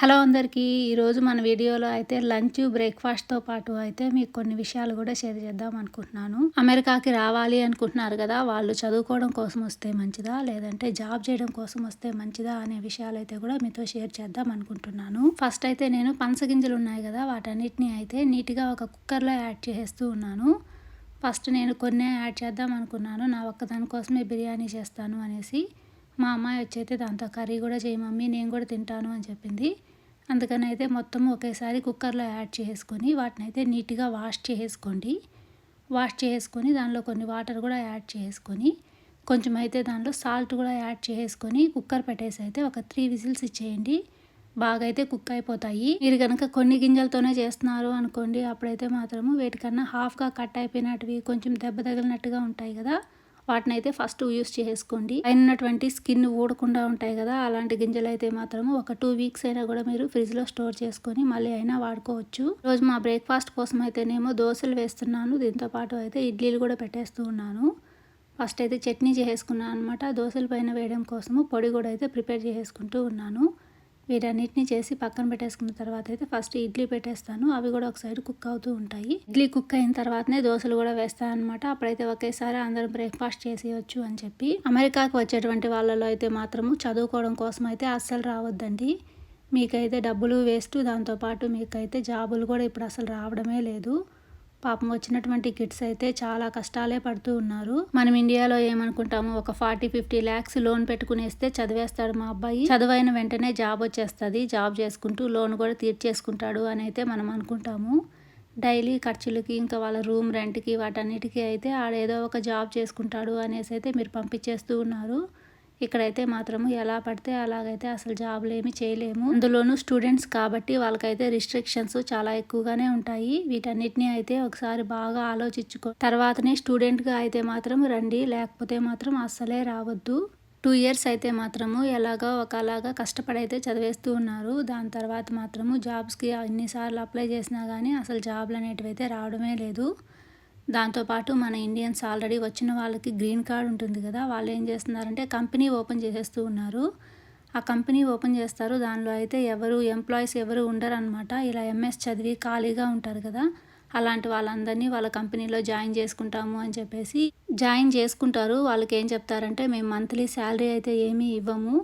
Hello అందరికీ ఈరోజు మన వీడియోలో అయితే లంచ్ బ్రేక్ఫాస్ట్తో పాటు అయితే మీకు కొన్ని విషయాలు కూడా షేర్ చేద్దాం అనుకుంటున్నాను. అమెరికాకి రావాలి అనుకుంటున్నారు కదా వాళ్ళు చదువుకోవడం కోసం వస్తే మంచిదా లేదంటే జాబ్ చేయడం కోసం వస్తే మంచిదా అనే విషయాలు అయితే కూడా మీతో షేర్ చేద్దాం అనుకుంటున్నాను. ఫస్ట్ అయితే నేను పనసగింజలు ఉన్నాయి కదా వాటన్నిటిని అయితే నీట్గా ఒక కుక్కర్లో యాడ్ చేసేస్తూ ఉన్నాను. ఫస్ట్ నేను కొన్ని యాడ్ చేద్దాం అనుకున్నాను నా ఒక్కదాని కోసమే బిర్యానీ చేస్తాను అనేసి. మా అమ్మాయి వచ్చి అయితే దాంతో కర్రీ కూడా చేయి మమ్మీ నేను కూడా తింటాను అని చెప్పింది. అందుకని అయితే మొత్తం ఒకేసారి కుక్కర్లో యాడ్ చేసుకొని వాటిని అయితే నీట్గా వాష్ చేసుకోండి. వాష్ చేసుకొని దానిలో కొన్ని వాటర్ కూడా యాడ్ చేసుకొని కొంచెం అయితే దానిలో సాల్ట్ కూడా యాడ్ చేసుకొని కుక్కర్ పెట్టేసి అయితే ఒక త్రీ విజిల్స్ ఇచ్చేయండి. బాగా అయితే కుక్ అయిపోతాయి. మీరు కనుక కొన్ని గింజలతోనే చేస్తున్నారు అనుకోండి అప్పుడైతే మాత్రము వీటికన్నా హాఫ్గా కట్ అయిపోయినట్టువి కొంచెం దెబ్బ తగిలినట్టుగా ఉంటాయి కదా వాటిని అయితే ఫస్ట్ యూస్ చేసుకోండి. అయినటువంటి స్కిన్ ఊడకుండా ఉంటాయి కదా అలాంటి గింజలు అయితే మాత్రము ఒక టూ వీక్స్ అయినా కూడా మీరు ఫ్రిడ్జ్లో స్టోర్ చేసుకొని మళ్ళీ అయినా వాడుకోవచ్చు. రోజు మా బ్రేక్ఫాస్ట్ కోసం అయితేనేమో దోశలు వేస్తున్నాను దీంతో పాటు అయితే ఇడ్లీలు కూడా పెట్టేస్తూ ఉన్నాను. ఫస్ట్ అయితే చట్నీ చేసుకున్నాను అనమాట దోశల పైన వేయడం కోసము పొడి కూడా అయితే ప్రిపేర్ చేసుకుంటూ ఉన్నాను. వీటన్నిటిని చేసి పక్కన పెట్టేసుకున్న తర్వాత అయితే ఫస్ట్ ఇడ్లీ పెట్టేస్తాను. అవి కూడా ఒక సైడ్ కుక్ అవుతూ ఉంటాయి. ఇడ్లీ కుక్ అయిన తర్వాతనే దోశలు కూడా వేస్తాను అనమాట అప్పుడైతే ఒకేసారి అందరం బ్రేక్ఫాస్ట్ చేసేయచ్చు అని చెప్పి. అమెరికాకి వచ్చేటువంటి వాళ్ళలో అయితే మాత్రము చదువుకోవడం కోసం అయితే అస్సలు రావద్దండి. మీకైతే డబ్బులు వేస్ట్. దాంతోపాటు మీకైతే జాబులు కూడా ఇప్పుడు అసలు రావడమే లేదు. పాపం వచ్చినటువంటి కిడ్స్ అయితే చాలా కష్టాలే పడుతూ ఉన్నారు. మనం ఇండియాలో ఏమనుకుంటాము ఒక ఫార్టీ ఫిఫ్టీ ల్యాక్స్ లోన్ పెట్టుకునేస్తే చదివేస్తాడు మా అబ్బాయి. చదువైన వెంటనే జాబ్ వచ్చేస్తుంది. జాబ్ చేసుకుంటూ లోన్ కూడా తీర్చేసుకుంటాడు అని అయితే మనం అనుకుంటాము. డైలీ ఖర్చులకి ఇంకా వాళ్ళ రూమ్ రెంట్కి వాటన్నిటికీ అయితే ఆడేదో ఒక జాబ్ చేసుకుంటాడు అనేసి అయితే మీరు పంపించేస్తూ ఉన్నారు. ఇక్కడైతే మాత్రము ఎలా పడితే అలాగైతే అసలు జాబులు ఏమి చేయలేము. అందులోనూ స్టూడెంట్స్ కాబట్టి వాళ్ళకైతే రిస్ట్రిక్షన్స్ చాలా ఎక్కువగానే ఉంటాయి. వీటన్నిటిని అయితే ఒకసారి బాగా ఆలోచించుకో తర్వాతనే స్టూడెంట్గా అయితే మాత్రం రండి. లేకపోతే మాత్రం అస్సలే రావద్దు. టూ ఇయర్స్ అయితే మాత్రము ఎలాగో ఒకలాగా కష్టపడైతే చదివేస్తూ ఉన్నారు. దాని తర్వాత మాత్రము జాబ్స్కి ఎన్నిసార్లు అప్లై చేసినా కానీ అసలు జాబ్లు అనేటివి అయితే రావడమే లేదు. దాంతోపాటు మన ఇండియన్స్ ఆల్రెడీ వచ్చిన వాళ్ళకి గ్రీన్ కార్డ్ ఉంటుంది కదా వాళ్ళు ఏం చేస్తున్నారంటే కంపెనీ ఓపెన్ చేసేస్తూ ఉన్నారు. ఆ కంపెనీ ఓపెన్ చేస్తారు. దానిలో అయితే ఎవరు ఎంప్లాయీస్ ఎవరు ఉండరు అనమాట ఇలా ఎంఎస్ చదివి ఖాళీగా ఉంటారు కదా అలాంటి వాళ్ళందరినీ వాళ్ళ కంపెనీలో జాయిన్ చేసుకుంటాము అని చెప్పేసి జాయిన్ చేసుకుంటారు. వాళ్ళకి ఏం చెప్తారంటే మేము మంత్లీ శాలరీ అయితే ఏమీ ఇవ్వము.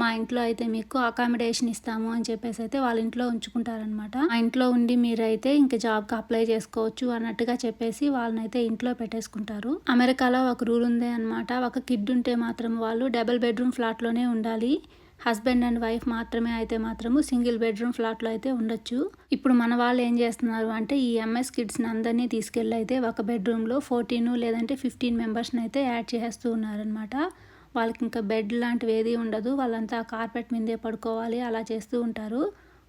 మా ఇంట్లో అయితే మీకు అకామిడేషన్ ఇస్తాము అని చెప్పేసి అయితే వాళ్ళ ఇంట్లో ఉంచుకుంటారనమాట ఆ ఇంట్లో ఉండి మీరైతే ఇంకా జాబ్కి అప్లై చేసుకోవచ్చు అన్నట్టుగా చెప్పేసి వాళ్ళని అయితే ఇంట్లో పెట్టేసుకుంటారు. అమెరికాలో ఒక రూల్ ఉంది అనమాట ఒక కిడ్ ఉంటే మాత్రం వాళ్ళు డబుల్ బెడ్రూమ్ ఫ్లాట్లోనే ఉండాలి. హస్బెండ్ అండ్ వైఫ్ మాత్రమే అయితే మాత్రము సింగిల్ బెడ్రూమ్ ఫ్లాట్లో అయితే ఉండొచ్చు. ఇప్పుడు మన వాళ్ళు ఏం చేస్తున్నారు అంటే ఈ ఎంఎస్ కిడ్స్ని అందరినీ తీసుకెళ్ళి అయితే ఒక బెడ్రూమ్లో ఫోర్టీన్ లేదంటే ఫిఫ్టీన్ మెంబర్స్ని అయితే యాడ్ చేస్తూ ఉన్నారనమాట వాళ్ళకి ఇంకా బెడ్ లాంటివి ఏది ఉండదు. వాళ్ళంతా కార్పెట్ మీదే పడుకోవాలి. అలా చేస్తూ ఉంటారు.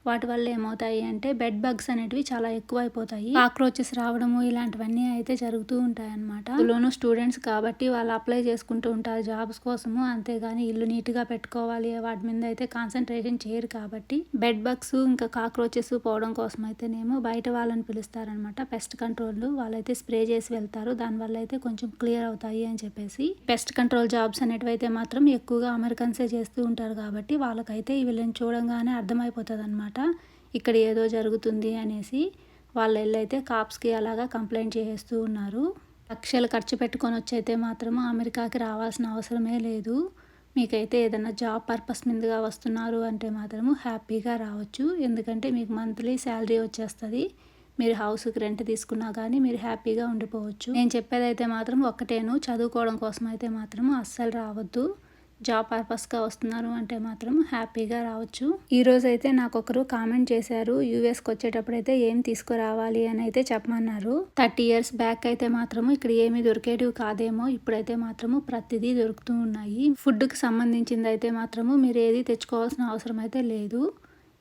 వాటి వల్ల ఏమవుతాయి అంటే బెడ్ బగ్స్ అనేటివి చాలా ఎక్కువ అయిపోతాయి కాక్రోచెస్ రావడము ఇలాంటివన్నీ అయితే జరుగుతూ ఉంటాయి అనమాట అందులోనూ స్టూడెంట్స్ కాబట్టి వాళ్ళు అప్లై చేసుకుంటూ ఉంటారు జాబ్స్ కోసము. అంతేగాని ఇల్లు నీట్గా పెట్టుకోవాలి. వాటి మీద అయితే కాన్సన్ట్రేషన్ చేయరు కాబట్టి బెడ్ బగ్స్ ఇంకా కాక్రోచెస్ పోవడం కోసం అయితేనేమో బయట వాళ్ళని పిలుస్తారనమాట పెస్ట్ కంట్రోల్ వాళ్ళైతే స్ప్రే చేసి వెళ్తారు. దానివల్ల అయితే కొంచెం క్లియర్ అవుతాయి అని చెప్పేసి పెస్ట్ కంట్రోల్ జాబ్స్ అనేటివి అయితే మాత్రం ఎక్కువగా అమెరికన్సే చేస్తూ ఉంటారు కాబట్టి వాళ్ళకైతే వీళ్ళని చూడంగానే అర్థమైపోతుంది అనమాట ఇక్కడ ఏదో జరుగుతుంది అనేసి వాళ్ళ అయితే కాప్స్కి అలాగా కంప్లైంట్ చేస్తూ ఉన్నారు. లక్షలు ఖర్చు పెట్టుకొని వచ్చైతే మాత్రము అమెరికాకి రావాల్సిన అవసరమే లేదు. మీకైతే ఏదైనా జాబ్ పర్పస్ మీదుగా వస్తున్నారు అంటే మాత్రము హ్యాపీగా రావచ్చు. ఎందుకంటే మీకు మంత్లీ శాలరీ వచ్చేస్తుంది. మీరు హౌస్కి రెంట్ తీసుకున్నా కానీ మీరు హ్యాపీగా ఉండిపోవచ్చు. నేను చెప్పేదైతే మాత్రం ఒక్కటేను. చదువుకోవడం కోసం అయితే మాత్రం అస్సలు రావద్దు. జాబ్ పర్పస్గా వస్తున్నారు అంటే మాత్రం హ్యాపీగా రావచ్చు. ఈరోజు అయితే నాకు ఒకరు కామెంట్ చేశారు యూఎస్కి వచ్చేటప్పుడు అయితే ఏం తీసుకురావాలి అని అయితే చెప్పమన్నారు. థర్టీ ఇయర్స్ బ్యాక్ అయితే మాత్రము ఇక్కడ ఏమి దొరికేటివి కాదేమో ఇప్పుడైతే మాత్రము ప్రతిదీ దొరుకుతూ ఉన్నాయి. ఫుడ్కి సంబంధించింది అయితే మాత్రము మీరు ఏది తెచ్చుకోవాల్సిన అవసరం అయితే లేదు.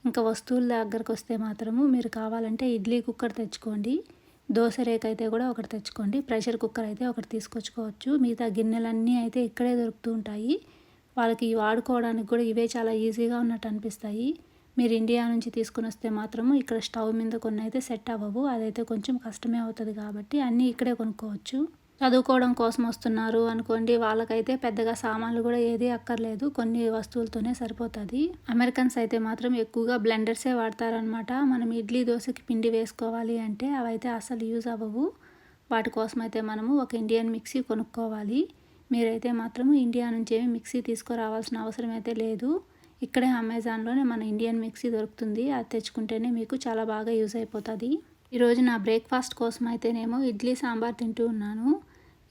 ఇంకా వస్తువుల దగ్గరకు వస్తే మాత్రము మీరు కావాలంటే ఇడ్లీ కుక్కర్ తెచ్చుకోండి దోశ రేక్ అయితే కూడా ఒకటి తెచ్చుకోండి ప్రెషర్ కుక్కర్ అయితే ఒకటి తీసుకొచ్చుకోవచ్చు. మిగతా గిన్నెలన్నీ అయితే ఇక్కడే దొరుకుతూ ఉంటాయి. వాళ్ళకి వాడుకోవడానికి కూడా ఇవే చాలా ఈజీగా ఉన్నట్టు అనిపిస్తాయి. మీరు ఇండియా నుంచి తీసుకుని వస్తే మాత్రము ఇక్కడ స్టవ్ మీద కొన్ని అయితే సెట్ అవ్వవు. అదైతే కొంచెం కష్టమే అవుతుంది కాబట్టి అన్నీ ఇక్కడే కొనుక్కోవచ్చు. చదువుకోవడం కోసం వస్తున్నారు అనుకోండి వాళ్ళకైతే పెద్దగా సామాన్లు కూడా ఏది అక్కర్లేదు. కొన్ని వస్తువులతోనే సరిపోతుంది. అమెరికన్స్ అయితే మాత్రం ఎక్కువగా బ్లెండర్సే వాడతారనమాట మనం ఇడ్లీ దోశకి పిండి వేసుకోవాలి అంటే అవైతే అసలు యూజ్ అవ్వవు. వాటి కోసం అయితే మనము ఒక ఇండియన్ మిక్సీ కొనుక్కోవాలి. మీరైతే మాత్రం ఇండియా నుంచి ఏమి మిక్సీ తీసుకురావాల్సిన అవసరం అయితే లేదు. ఇక్కడే అమెజాన్లోనే మన ఇండియన్ మిక్సీ దొరుకుతుంది. అది తెచ్చుకుంటేనే మీకు చాలా బాగా యూజ్ అయిపోతుంది. ఈరోజు నా బ్రేక్ఫాస్ట్ కోసం అయితేనేమో ఇడ్లీ సాంబార్ తింటూ ఉన్నాను.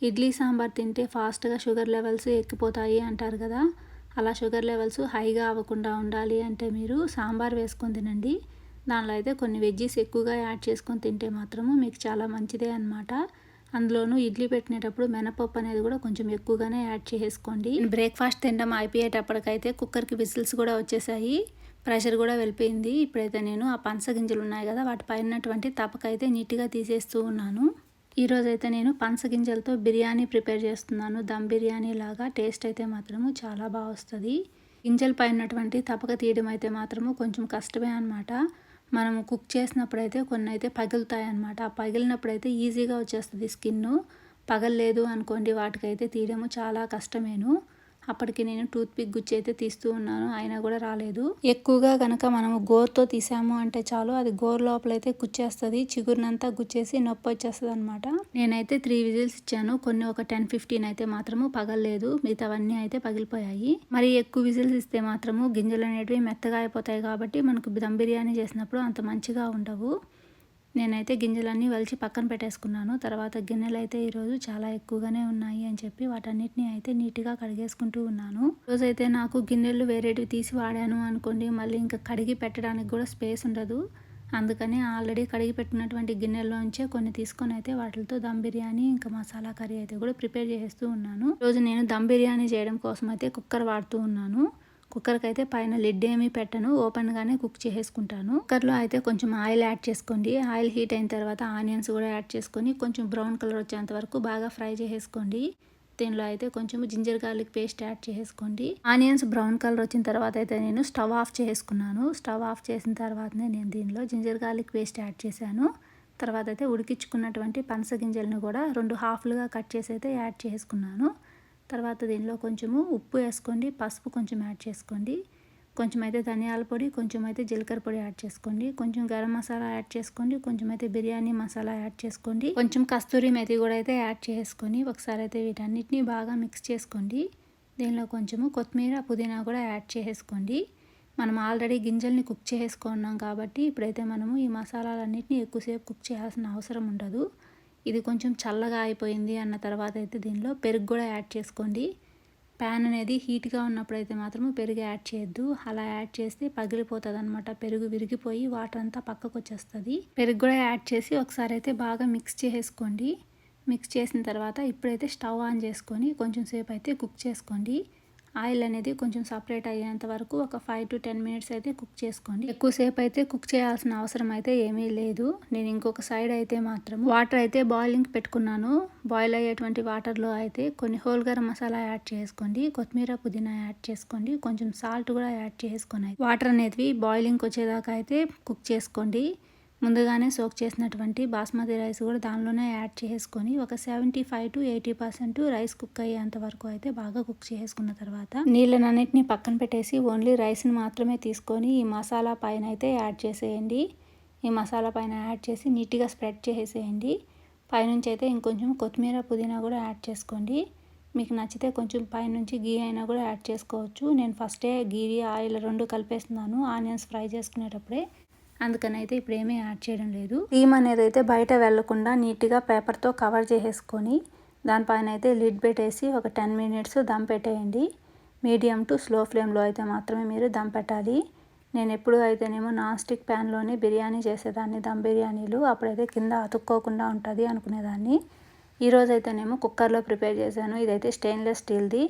ఇడ్లీ సాంబార్ తింటే ఫాస్ట్గా షుగర్ లెవెల్స్ ఎక్కిపోతాయి అంటారు కదా. అలా షుగర్ లెవెల్స్ హైగా అవ్వకుండా ఉండాలి అంటే మీరు సాంబార్ వేసుకొని తినండి. దానిలో అయితే కొన్ని వెజ్జీస్ ఎక్కువగా యాడ్ చేసుకొని తింటే మాత్రము మీకు చాలా మంచిదే అనమాట అందులోనూ ఇడ్లీ పెట్టినప్పుడు మినపప్పు అనేది కూడా కొంచెం ఎక్కువగానే యాడ్ చేసుకోండి. బ్రేక్ఫాస్ట్ తినడం అయిపోయేటప్పటికైతే కుక్కర్కి విజిల్స్ కూడా వచ్చేసాయి. ప్రెషర్ కూడా వెళ్ళిపోయింది. ఇప్పుడైతే నేను ఆ పనస గింజలు ఉన్నాయి కదా వాటి పైనటువంటి తపకైతే నీట్గా తీసేస్తూ ఉన్నాను. ఈరోజైతే నేను పనస గింజలతో బిర్యానీ ప్రిపేర్ చేస్తున్నాను. దమ్ బిర్యానీ లాగా టేస్ట్ అయితే మాత్రము చాలా బాగా వస్తుంది. గింజల పైనటువంటి తపక తీయడం అయితే మాత్రము కొంచెం కష్టమే అనమాట మనము కుక్ చేసినప్పుడైతే కొన్ని అయితే పగులుతాయి అన్నమాట ఆ పగిలినప్పుడైతే ఈజీగా వచ్చేస్తుంది స్కిన్ పగలలేదు అనుకోండి వాటికైతే తీయడము చాలా కష్టమేను. అప్పటికి నేను టూత్ పిక్ గుచ్చి అయితే తీస్తూ ఉన్నాను. అయినా కూడా రాలేదు. ఎక్కువగా కనుక మనము గోర్తో తీసాము అంటే చాలు అది గోర్ లోపల అయితే గుచ్చేస్తుంది. చిగురునంతా గుచ్చేసి నొప్పి వచ్చేస్తుంది అనమాట నేనైతే త్రీ విజిల్స్ ఇచ్చాను. కొన్ని ఒక టెన్ ఫిఫ్టీన్ అయితే మాత్రము పగలలేదు. మిగతావన్నీ అయితే పగిలిపోయాయి. మరి ఎక్కువ విజిల్స్ ఇస్తే మాత్రము గింజలు అనేటివి మెత్తగా అయిపోతాయి కాబట్టి మనకు దమ్ బిర్యానీ చేసినప్పుడు అంత మంచిగా ఉండవు. నేనైతే గింజలన్నీ వలిచి పక్కన పెట్టేసుకున్నాను. తర్వాత గిన్నెలు అయితే ఈరోజు చాలా ఎక్కువగానే ఉన్నాయి అని చెప్పి వాటన్నిటిని అయితే నీట్గా కడిగేసుకుంటూ ఉన్నాను. రోజైతే నాకు గిన్నెలు వేరేటివి తీసి వాడాను అనుకోండి మళ్ళీ ఇంకా కడిగి పెట్టడానికి కూడా స్పేస్ ఉండదు. అందుకని ఆల్రెడీ కడిగి పెట్టినటువంటి గిన్నెల్లోంచే కొన్ని తీసుకొని అయితే వాటితో దమ్ బిర్యానీ ఇంకా మసాలా కర్రీ అయితే కూడా ప్రిపేర్ చేస్తూ ఉన్నాను. రోజు నేను దమ్ బిర్యానీ చేయడం కోసం అయితే కుక్కర్ వాడుతూ ఉన్నాను. కుక్కర్కి అయితే పైన లిడ్ ఏమీ పెట్టను. ఓపెన్గానే కుక్ చేసుకుంటాను కుక్కర్లో అయితే కొంచెం ఆయిల్ యాడ్ చేసుకోండి. ఆయిల్ హీట్ అయిన తర్వాత ఆనియన్స్ కూడా యాడ్ చేసుకొని కొంచెం బ్రౌన్ కలర్ వచ్చేంత వరకు బాగా ఫ్రై చేసేసుకోండి. దీనిలో అయితే కొంచెం జింజర్ గార్లిక్ పేస్ట్ యాడ్ చేసుకోండి ఆనియన్స్ బ్రౌన్ కలర్ వచ్చిన తర్వాత అయితే నేను స్టవ్ ఆఫ్ చేసుకున్నాను స్టవ్ ఆఫ్ చేసిన తర్వాతనే నేను దీనిలో జింజర్ గార్లిక్ పేస్ట్ యాడ్ చేశాను. తర్వాత అయితే ఉడికించుకున్నటువంటి పనస గింజలను కూడా రెండు హాఫ్లుగా కట్ చేసి అయితే యాడ్ చేసుకున్నాను తర్వాత దీనిలో కొంచెము ఉప్పు వేసుకోండి పసుపు కొంచెం యాడ్ చేసుకోండి. కొంచెం అయితే ధనియాల పొడి కొంచెం అయితే జీలకర్ర పొడి యాడ్ చేసుకోండి. కొంచెం గరం మసాలా యాడ్ చేసుకోండి కొంచెం అయితే బిర్యానీ మసాలా యాడ్ చేసుకోండి. కొంచెం కస్తూరి మెతి కూడా అయితే యాడ్ చేసుకొని ఒకసారి అయితే వీటన్నిటిని బాగా మిక్స్ చేసుకోండి. దీనిలో కొంచెము కొత్తిమీర పుదీనా కూడా యాడ్ చేసుకోండి. మనం ఆల్రెడీ గింజల్ని కుక్ చేసుకున్నాం కాబట్టి ఇప్పుడైతే మనము ఈ మసాలాలన్నింటినీ ఎక్కువసేపు కుక్ చేయాల్సిన అవసరం ఉండదు. ఇది కొంచెం చల్లగా అయిపోయింది అన్న తర్వాత అయితే దీనిలో పెరుగు కూడా యాడ్ చేసుకోండి. ప్యాన్ అనేది హీట్గా ఉన్నప్పుడు అయితే మాత్రం పెరుగు యాడ్ చేయొద్దు. అలా యాడ్ చేస్తే పగిలిపోతుంది అనమాట పెరుగు విరిగిపోయి వాటర్ అంతా పక్కకు వచ్చేస్తుంది. పెరుగు కూడా యాడ్ చేసి ఒకసారి అయితే బాగా మిక్స్ చేసుకోండి మిక్స్ చేసిన తర్వాత ఇప్పుడైతే స్టవ్ ఆన్ చేసుకొని కొంచెం సేపు అయితే కుక్ చేసుకోండి. ఆయిల్ అనేది కొంచెం సపరేట్ అయ్యేంత వరకు ఒక ఫైవ్ టు టెన్ మినిట్స్ అయితే కుక్ చేసుకోండి. ఎక్కువసేపు అయితే కుక్ చేయాల్సిన అవసరం అయితే ఏమీ లేదు. నేను ఇంకొక సైడ్ అయితే మాత్రం వాటర్ అయితే బాయిలింగ్ పెట్టుకున్నాను. బాయిల్ అయ్యేటువంటి వాటర్లో అయితే కొన్ని హోల్ గరం మసాలా యాడ్ చేసుకోండి. కొత్తిమీర పుదీనా యాడ్ చేసుకోండి. కొంచెం సాల్ట్ కూడా యాడ్ చేసుకొని వాటర్ అనేది బాయిలింగ్ వచ్చేదాకా అయితే కుక్ చేసుకోండి. ముందుగానే సోక్ చేసినటువంటి బాస్మతి రైస్ కూడా దానిలోనే యాడ్ చేసుకొని ఒక seventy five to eighty percent rice cook అయ్యేంత వరకు అయితే బాగా కుక్ చేసుకున్న తర్వాత నీళ్ళనన్నిటిని పక్కన పెట్టేసి ఓన్లీ రైస్ని మాత్రమే తీసుకొని ఈ మసాలా పైన అయితే యాడ్ చేసేయండి. ఈ మసాలా పైన యాడ్ చేసి నీట్గా స్ప్రెడ్ చేసేయండి. పైనుంచి అయితే ఇంకొంచెం కొత్తిమీర పుదీనా కూడా యాడ్ చేసుకోండి. మీకు నచ్చితే కొంచెం పైనుంచి గీ అయినా కూడా యాడ్ చేసుకోవచ్చు. నేను ఫస్టే గీ ఆయిల్ రెండు కలిపేస్తున్నాను. ఆనియన్స్ ఫ్రై చేసుకునేటప్పుడే అందుకని అయితే ఇప్పుడు ఏమీ యాడ్ చేయడం లేదు. క్రీమ్ అనేది అయితే బయట వెళ్ళకుండా నీట్గా పేపర్తో కవర్ చేసేసుకొని దానిపైన అయితే లిడ్ పెట్టేసి ఒక టెన్ మినిట్స్ దమ్ పెట్టేయండి. మీడియం టు స్లో ఫ్లేమ్లో అయితే మాత్రమే మీరు దమ్ పెట్టాలి. నేను ఎప్పుడు అయితేనేమో నాన్ స్టిక్ ప్యాన్లోనే బిర్యానీ చేసేదాన్ని దమ్ బిర్యానీలు. అప్పుడైతే కింద అతుక్కోకుండా ఉంటుంది అనుకునేదాన్ని. ఈరోజు అయితేనేమో కుక్కర్లో ప్రిపేర్ చేశాను. ఇదైతే స్టెయిన్లెస్ స్టీల్ది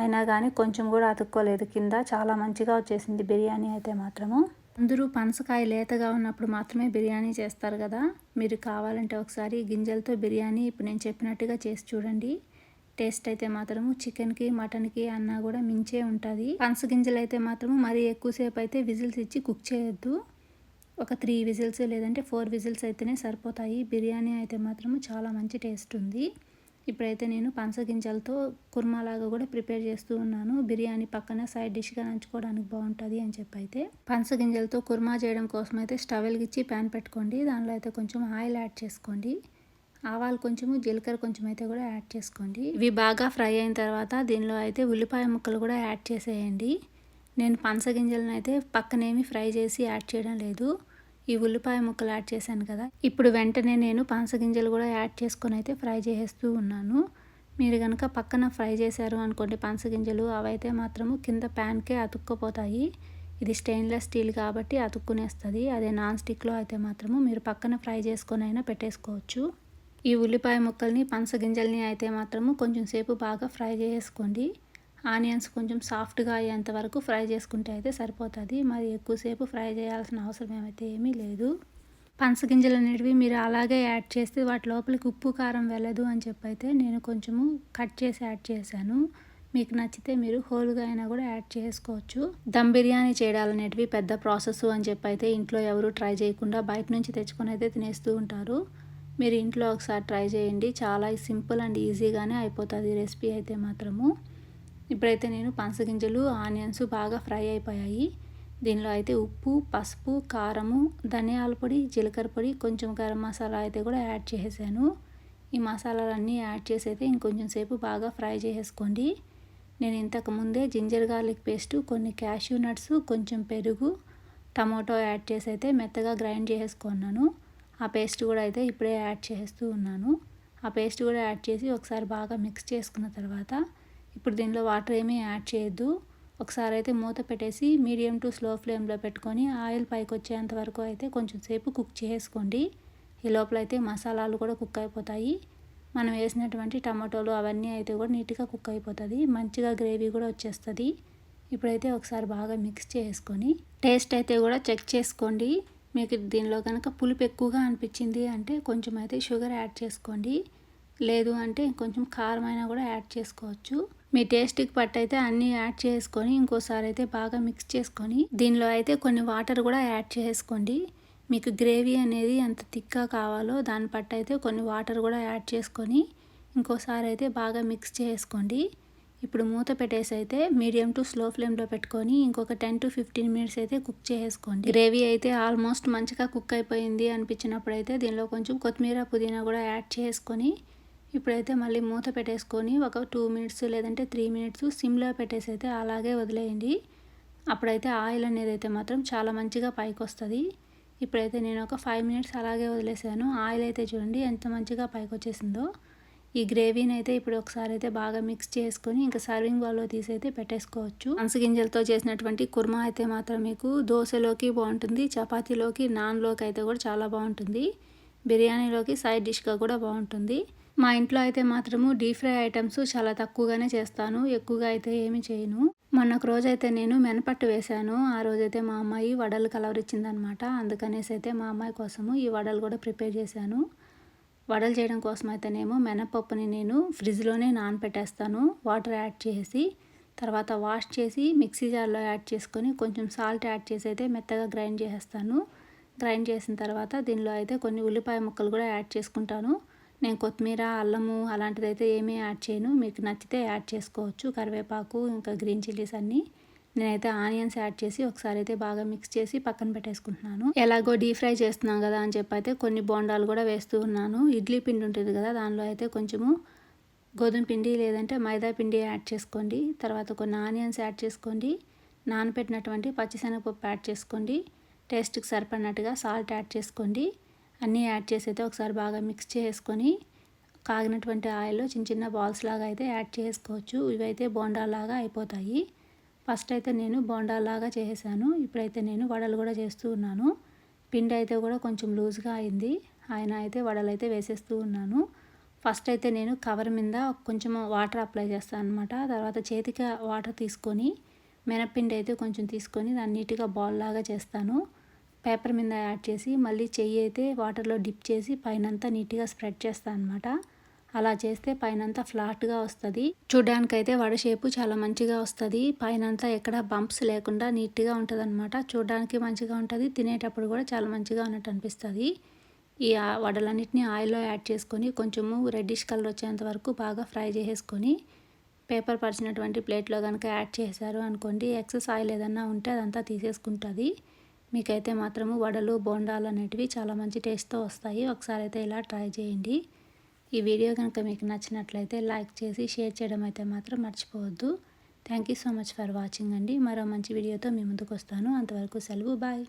అయినా కానీ కొంచెం కూడా అతుక్కోలేదు. కింద చాలా మంచిగా వచ్చేసింది బిర్యానీ అయితే మాత్రము. అందరూ పనసకాయ లేతగా ఉన్నప్పుడు మాత్రమే బిర్యానీ చేస్తారు కదా. మీరు కావాలంటే ఒకసారి గింజలతో బిర్యానీ ఇప్పుడు నేను చెప్పినట్టుగా చేసి చూడండి. టేస్ట్ అయితే మాత్రము చికెన్కి మటన్కి అన్నా కూడా మించే ఉంటుంది. పనస గింజలు అయితే మాత్రము మరీ ఎక్కువసేపు అయితే విజిల్స్ ఇచ్చి కుక్ చేయొద్దు. ఒక త్రీ విజిల్స్ లేదంటే ఫోర్ విజిల్స్ అయితేనే సరిపోతాయి. బిర్యానీ అయితే మాత్రము చాలా మంచి టేస్ట్ ఉంది. ఇప్పుడైతే నేను పంచగింజలతో కుర్మా లాగా కూడా ప్రిపేర్ చేస్తూ ఉన్నాను. బిర్యానీ పక్కన సైడ్ డిష్గా నంచుకోవడానికి బాగుంటుంది అని చెప్పి అయితే పంచగింజలతో కుర్మా చేయడం కోసం అయితే స్టవ్ వెలిగించి ప్యాన్ పెట్టుకోండి. దానిలో అయితే కొంచెం ఆయిల్ యాడ్ చేసుకోండి. ఆవాలు కొంచెము జీలకర్ర కొంచెం అయితే కూడా యాడ్ చేసుకోండి. ఇవి బాగా ఫ్రై అయిన తర్వాత దీనిలో అయితే ఉల్లిపాయ ముక్కలు కూడా యాడ్ చేసేయండి. నేను పంచగింజలను అయితే పక్కనేమి ఫ్రై చేసి యాడ్ చేయడం లేదు. ఈ ఉల్లిపాయ ముక్కలు యాడ్ చేశాను కదా. ఇప్పుడు వెంటనే నేను గింజలు కూడా యాడ్ చేసుకొని అయితే ఫ్రై చేసేస్తూ ఉన్నాను. మీరు కనుక పక్కన ఫ్రై చేశారు అనుకోండి పంచగింజలు అవైతే మాత్రము కింద ప్యాన్కే అతుక్కపోతాయి. ఇది స్టెయిన్లెస్ స్టీల్ కాబట్టి అతుక్కునేస్తుంది. అదే నాన్ స్టిక్లో అయితే మాత్రము మీరు పక్కన ఫ్రై చేసుకొని అయినా పెట్టేసుకోవచ్చు. ఈ ఉల్లిపాయ ముక్కల్ని పంచగింజల్ని అయితే మాత్రము కొంచెం సేపు బాగా ఫ్రై చేసుకోండి. ఆనియన్స్ కొంచెం సాఫ్ట్గా అయ్యేంత వరకు ఫ్రై చేసుకుంటే అయితే సరిపోతుంది. మరి ఎక్కువసేపు ఫ్రై చేయాల్సిన అవసరం ఏమైతే ఏమీ లేదు. పంచగింజలు అనేటివి మీరు అలాగే యాడ్ చేస్తే వాటి లోపలికి ఉప్పు కారం వెళ్ళదు అని చెప్పి అయితే నేను కొంచెము కట్ చేసి యాడ్ చేశాను. మీకు నచ్చితే మీరు హోల్గా అయినా కూడా యాడ్ చేసుకోవచ్చు. దమ్ బిర్యానీ చేయడాలనేటివి పెద్ద ప్రాసెస్ అని చెప్పి అయితే ఇంట్లో ఎవరు ట్రై చేయకుండా బయట నుంచి తెచ్చుకొని అయితే తినేస్తూ ఉంటారు. మీరు ఇంట్లో ఒకసారి ట్రై చేయండి. చాలా సింపుల్ అండ్ ఈజీగానే అయిపోతుంది రెసిపీ అయితే మాత్రము. ఇప్పుడైతే నేను పంచగింజలు ఆనియన్స్ బాగా ఫ్రై అయిపోయాయి. దీనిలో అయితే ఉప్పు పసుపు కారము ధనియాల పొడి జీలకర్ర పొడి కొంచెం గరం మసాలా అయితే కూడా యాడ్ చేసేసాను. ఈ మసాలాలన్నీ యాడ్ చేసి అయితే ఇంకొంచెం సేపు బాగా ఫ్రై చేసేసుకోండి. నేను ఇంతకు ముందే జింజర్ గార్లిక్ పేస్ట్ కొన్ని క్యాష్యూ నట్స్ కొంచెం పెరుగు టమాటో యాడ్ చేసి అయితే మెత్తగా గ్రైండ్ చేసుకున్నాను ఆ పేస్ట్ కూడా అయితే ఇప్పుడే యాడ్ చేస్తూ ఉన్నాను. ఆ పేస్ట్ కూడా యాడ్ చేసి ఒకసారి బాగా మిక్స్ చేసుకున్న తర్వాత ఇప్పుడు దీనిలో వాటర్ ఏమీ యాడ్ చేయొద్దు. ఒకసారి అయితే మూత పెట్టేసి మీడియం టు స్లో ఫ్లేమ్లో పెట్టుకొని ఆయిల్ పైకి వచ్చేంత వరకు అయితే కొంచెం సేపు కుక్ చేసుకోండి. ఈ లోపల అయితే మసాలాలు కూడా కుక్ అయిపోతాయి. మనం వేసినటువంటి టమాటోలు అవన్నీ అయితే కూడా నీట్గా కుక్ అయిపోతుంది. మంచిగా గ్రేవీ కూడా వచ్చేస్తుంది. ఇప్పుడైతే ఒకసారి బాగా మిక్స్ చేసుకొని టేస్ట్ అయితే కూడా చెక్ చేసుకోండి. మీకు దీనిలో కనుక పులుపు ఎక్కువగా అనిపించింది అంటే కొంచెం అయితే షుగర్ యాడ్ చేసుకోండి. లేదు అంటే కొంచెం కారమైనా కూడా యాడ్ చేసుకోవచ్చు. మీ టేస్ట్కి పట్టయితే అన్నీ యాడ్ చేసుకొని ఇంకోసారి అయితే బాగా మిక్స్ చేసుకొని దీనిలో అయితే కొన్ని వాటర్ కూడా యాడ్ చేసుకోండి. మీకు గ్రేవీ అనేది ఎంత థిక్గా కావాలో దాన్ని పట్టయితే కొన్ని వాటర్ కూడా యాడ్ చేసుకొని ఇంకోసారి అయితే బాగా మిక్స్ చేసుకోండి. ఇప్పుడు మూత పెట్టేసి అయితే మీడియం టు స్లో ఫ్లేమ్లో పెట్టుకొని ఇంకొక టెన్ టు ఫిఫ్టీన్ మినిట్స్ అయితే కుక్ చేసుకోండి. గ్రేవీ అయితే ఆల్మోస్ట్ మంచిగా కుక్ అయిపోయింది అనిపించినప్పుడు అయితే దీనిలో కొంచెం కొత్తిమీర పుదీనా కూడా యాడ్ చేసుకొని ఇప్పుడైతే మళ్ళీ మూత పెట్టేసుకొని ఒక టూ మినిట్స్ లేదంటే త్రీ మినిట్స్ సిమ్లో పెట్టేసి అయితే అలాగే వదిలేయండి. అప్పుడైతే ఆయిల్ అనేది అయితే మాత్రం చాలా మంచిగా పైకి వస్తుంది. ఇప్పుడైతే నేను ఒక ఫైవ్ మినిట్స్ అలాగే వదిలేసాను. ఆయిల్ అయితే చూడండి ఎంత మంచిగా పైకి వచ్చేసిందో. ఈ గ్రేవీని అయితే ఇప్పుడు ఒకసారి అయితే బాగా మిక్స్ చేసుకొని ఇంకా సర్వింగ్ బౌల్లో తీసి అయితే పెట్టేసుకోవచ్చు. గింజలతో చేసినటువంటి కుర్మా అయితే మాత్రం మీకు దోశలోకి బాగుంటుంది చపాతీలోకి నాన్లోకి అయితే కూడా చాలా బాగుంటుంది. బిర్యానీలోకి సైడ్ డిష్గా కూడా బాగుంటుంది. మా ఇంట్లో అయితే మాత్రము డీప్ ఫ్రై ఐటమ్స్ చాలా తక్కువగానే చేస్తాను ఎక్కువగా అయితే ఏమి చేయను. మొన్న రోజైతే నేను మెనపట్టు వేశాను ఆ రోజైతే మా అమ్మాయి వడలు కలవరిచ్చిందనమాట. అందుకనేసి అయితే మా అమ్మాయి కోసము ఈ వడలు కూడా ప్రిపేర్ చేశాను. వడలు చేయడం కోసం అయితేనేమో మినపప్పుని నేను ఫ్రిడ్జ్లోనే నానపెట్టేస్తాను వాటర్ యాడ్ చేసి తర్వాత వాష్ చేసి మిక్సీ జార్లో యాడ్ చేసుకొని కొంచెం సాల్ట్ యాడ్ చేసి అయితే మెత్తగా గ్రైండ్ చేసేస్తాను. గ్రైండ్ చేసిన తర్వాత దీనిలో అయితే కొన్ని ఉల్లిపాయ ముక్కలు కూడా యాడ్ చేసుకుంటాను. నేను కొత్తిమీర అల్లము అలాంటిది అయితే ఏమీ యాడ్ చేయను. మీకు నచ్చితే యాడ్ చేసుకోవచ్చు. కరివేపాకు ఇంకా గ్రీన్ చిల్లీస్ అన్నీ నేనైతే ఆనియన్స్ యాడ్ చేసి ఒకసారి అయితే బాగా మిక్స్ చేసి పక్కన పెట్టేసుకుంటున్నాను. ఎలాగో డీప్ ఫ్రై చేస్తున్నాం కదా అని చెప్పి అయితే కొన్ని బోండాలు కూడా వేస్తూ ఉన్నాను. ఇడ్లీ పిండి ఉంటుంది కదా దానిలో అయితే కొంచెము గోధుమ పిండి లేదంటే మైదా పిండి యాడ్ చేసుకోండి. తర్వాత కొన్ని ఆనియన్స్ యాడ్ చేసుకోండి. నానపెట్టినటువంటి పచ్చిశనగపప్పు యాడ్ చేసుకోండి. టేస్ట్కి సరిపడినట్టుగా సాల్ట్ యాడ్ చేసుకోండి. అన్నీ యాడ్ చేసి అయితే ఒకసారి బాగా మిక్స్ చేసుకొని కాగినటువంటి ఆయిల్లో చిన్న చిన్న బాల్స్ లాగా అయితే యాడ్ చేసుకోవచ్చు. ఇవైతే బోండాలాగా అయిపోతాయి. ఫస్ట్ అయితే నేను బోండాలాగా చేశాను ఇప్పుడైతే నేను వడలు కూడా చేస్తూ ఉన్నాను. పిండి అయితే కూడా కొంచెం లూజ్గా అయింది. ఆయన అయితే వడలు అయితే వేసేస్తూ ఉన్నాను. ఫస్ట్ అయితే నేను కవర్ మీద కొంచెం వాటర్ అప్లై చేస్తాను అనమాట తర్వాత చేతికి వాటర్ తీసుకొని మినప్పిండి అయితే కొంచెం తీసుకొని దాన్ని నీట్గా బాల్ లాగా చేస్తాను. పేపర్ మీద యాడ్ చేసి మళ్ళీ చెయ్యి అయితే వాటర్లో డిప్ చేసి పైనంతా నీట్గా స్ప్రెడ్ చేస్తాను అనమాట అలా చేస్తే పైనంతా ఫ్లాట్గా వస్తుంది. చూడ్డానికైతే వడ షేపు చాలా మంచిగా వస్తుంది. పైనంతా ఎక్కడ బంప్స్ లేకుండా నీట్గా ఉంటుంది అనమాట చూడడానికి మంచిగా ఉంటుంది. తినేటప్పుడు కూడా చాలా మంచిగా ఉన్నట్టు అనిపిస్తుంది. ఈ ఆ- వడలన్నిటిని ఆయిల్లో యాడ్ చేసుకొని కొంచెము రెడ్డిష్ కలర్ వచ్చేంత వరకు బాగా ఫ్రై చేసేసుకొని పేపర్ పరిచినటువంటి ప్లేట్లో కనుక యాడ్ చేశారు అనుకోండి ఎక్సెస్ ఆయిల్ ఏదన్నా ఉంటే అదంతా తీసేసుకుంటుంది. మీకైతే మాత్రము వడలు బోండాలు అనేటివి చాలా మంచి టేస్ట్తో వస్తాయి. ఒకసారి అయితే ఇలా ట్రై చేయండి. ఈ వీడియో కనుక మీకు నచ్చినట్లయితే లైక్ చేసి షేర్ చేయడం అయితే మాత్రం మర్చిపోవద్దు. Thank you so much for watching అండి. మరో మంచి వీడియోతో మీ ముందుకు వస్తాను అంతవరకు సెలవు. బాయ్.